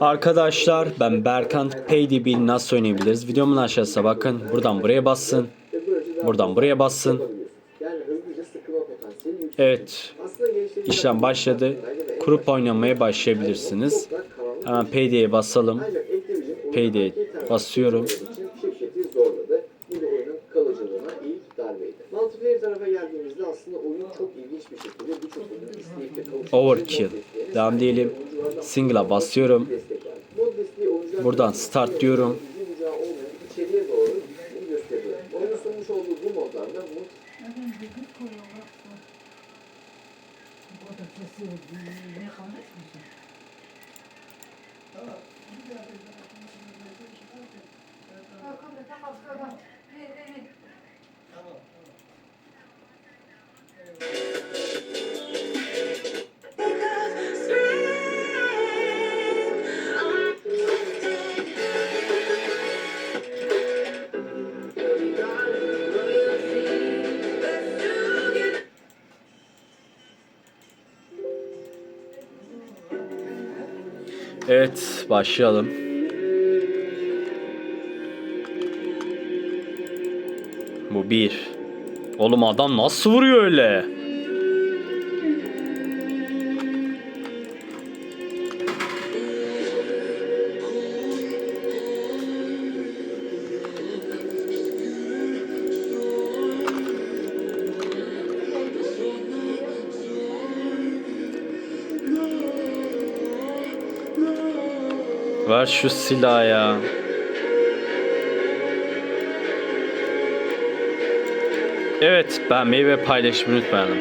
Arkadaşlar ben Berkan PayDB'yi nasıl oynayabiliriz? Videomun aşağısına bakın. Buradan buraya bassın. Buradan buraya bassın. Evet. İşlem başladı. Kurup oynamaya başlayabilirsiniz. Hemen Payday'e basalım. Tarafından basıyorum. Overkill. Devam diyelim. Single'a basıyorum. Buradan start diyorum. Evet başlayalım. Bu bir. Oğlum adam nasıl vuruyor öyle? Ver şu silahı ya. Evet beğenmeyi ve paylaşmayı unutmayalım.